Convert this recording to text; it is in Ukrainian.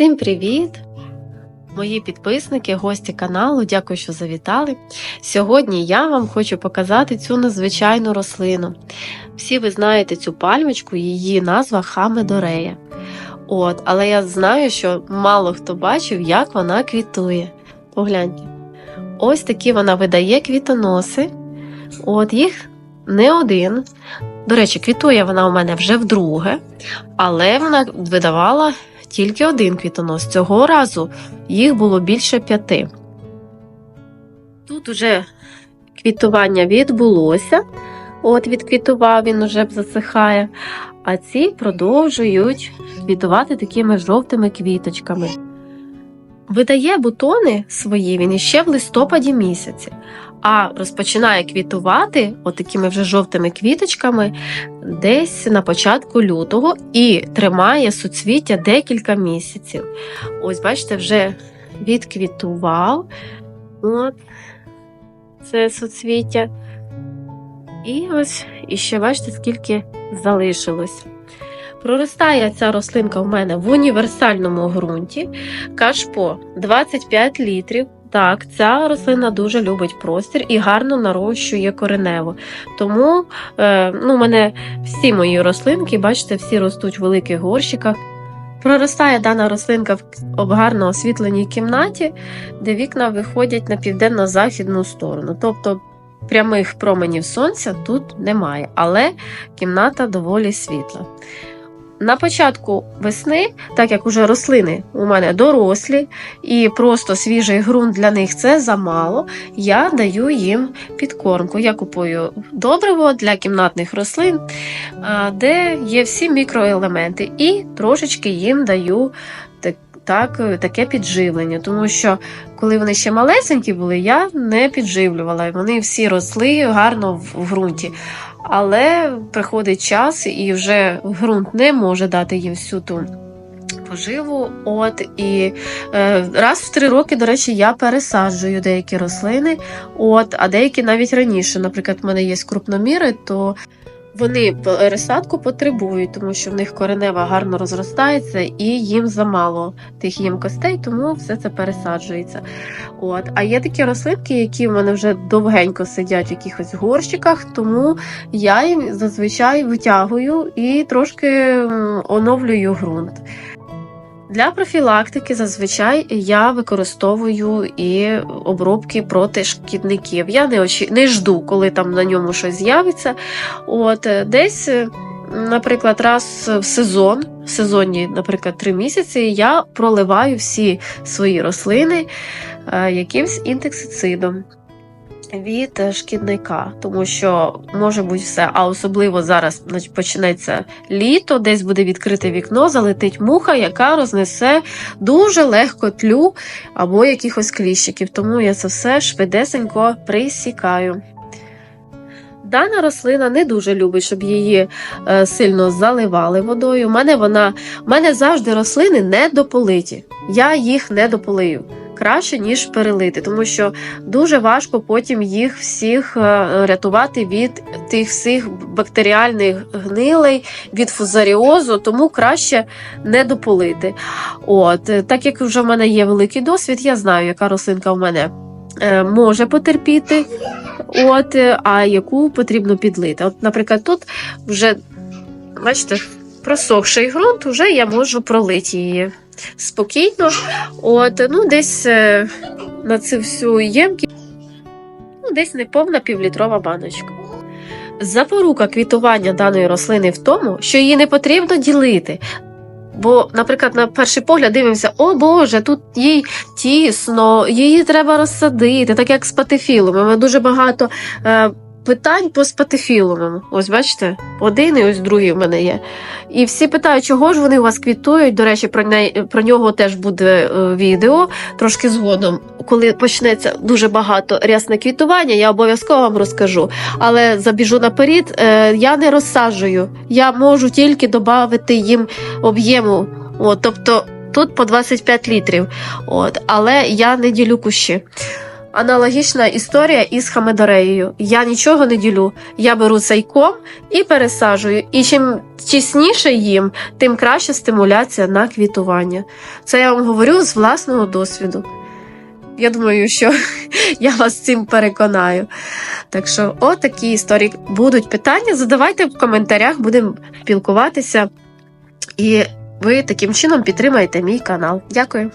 Всім привіт! Мої підписники, гості каналу, дякую, що завітали. Сьогодні я вам хочу показати цю надзвичайну рослину. Всі ви знаєте цю пальмочку, її назва Хамедорея. От, але я знаю, що мало хто бачив, як вона квітує. Погляньте. Ось такі вона видає квітоноси. От їх не один. До речі, квітує вона у мене вже вдруге, але вона видавала тільки один квітонос. Цього разу їх було більше п'яти. Тут уже квітування відбулося. От відквітував, він уже засихає. А ці продовжують квітувати такими жовтими квіточками. Видає бутони свої він іще в листопаді місяці, а розпочинає квітувати отакими вже жовтими квіточками десь на початку лютого і тримає суцвіття декілька місяців. Ось, бачите, вже відквітував. От це суцвіття. І ось іще бачите, скільки залишилось. Проростає ця рослинка в мене в універсальному ґрунті. Кашпо 25 літрів. Так, ця рослина дуже любить простір і гарно нарощує коренево. Тому е, ну, мене всі мої рослинки, бачите, всі ростуть в великих горщиках. Проростає дана рослинка в гарно освітленій кімнаті, де вікна виходять на південно-західну сторону. Тобто прямих променів сонця тут немає, але кімната доволі світла. На початку весни, так як уже рослини у мене дорослі і просто свіжий ґрунт для них це замало, я даю їм підкормку. Я купую добриво для кімнатних рослин, де є всі мікроелементи, і трошечки їм даю так, так, таке підживлення, тому що коли вони ще малесенькі були, я не підживлювала. Вони всі росли гарно в ґрунті. Але приходить час, і вже ґрунт не може дати їм всю ту поживу. От і е, раз в три роки, до речі, я пересаджую деякі рослини, от, а деякі навіть раніше. Наприклад, в мене є крупноміри, то вони пересадку потребують, тому що в них коренева гарно розростається і їм замало тих ємкостей, тому все це пересаджується. От. А є такі рослинки, які в мене вже довгенько сидять в якихось горщиках, тому я їм зазвичай витягую і трошки оновлюю ґрунт. Для профілактики зазвичай я використовую і обробки проти шкідників. Я не очі... не жду, коли там на ньому щось з'явиться. От е, десь, е, наприклад, раз в сезон, в сезонні, наприклад, три місяці, я проливаю всі свої рослини е, якимсь інтексицидом. Від е, шкідника, тому що може бути все, а особливо зараз почнеться літо, десь буде відкрите вікно, залетить муха, яка рознесе дуже легко тлю або якихось кліщиків. Тому я це все швидесенько присікаю. Дана рослина не дуже любить, щоб її е, сильно заливали водою. У мене вона, у мене завжди рослини недополиті. Я їх не дополию. Краще, ніж перелити, тому що дуже важко потім їх всіх е, рятувати від тих всіх бактеріальних гнилей, від фузаріозу, тому краще не дополити. От, е, Так як вже в мене є великий досвід, я знаю, яка рослинка в мене е, може потерпіти, от, а яку потрібно підлити. От, Наприклад, тут вже, бачите, просохший ґрунт, вже я можу пролити її спокійно. От, ну, десь е, на цю всю ємкість, ну, десь неповна півлітрова баночка. Запорука квітування даної рослини в тому, що її не потрібно ділити. Бо, наприклад, на перший погляд дивимося, о Боже, тут їй тісно, її треба розсадити, так як з патефілумами. Дуже багато е, питань по спатифілумам. Ось бачите, один і ось другий в мене є. І всі питають, чого ж вони у вас квітують. До речі, про неї про нього теж буде е, відео трошки згодом. Коли почнеться дуже багато рясне квітування, я обов'язково вам розкажу. Але забіжу наперед, е, я не розсаджую. Я можу тільки додати їм об'єму. Тобто тут по 25 літрів. От, але я не ділю кущі. Аналогічна історія із хамедореєю. Я нічого не ділю. Я беру цей ком і пересаджую. І чим тісніше їм, тим краще стимуляція на квітування. Це я вам говорю з власного досвіду. Я думаю, що я вас цим переконаю. Так що, отакі історії будуть питання. Задавайте в коментарях, будемо спілкуватися. І ви таким чином підтримаєте мій канал. Дякую.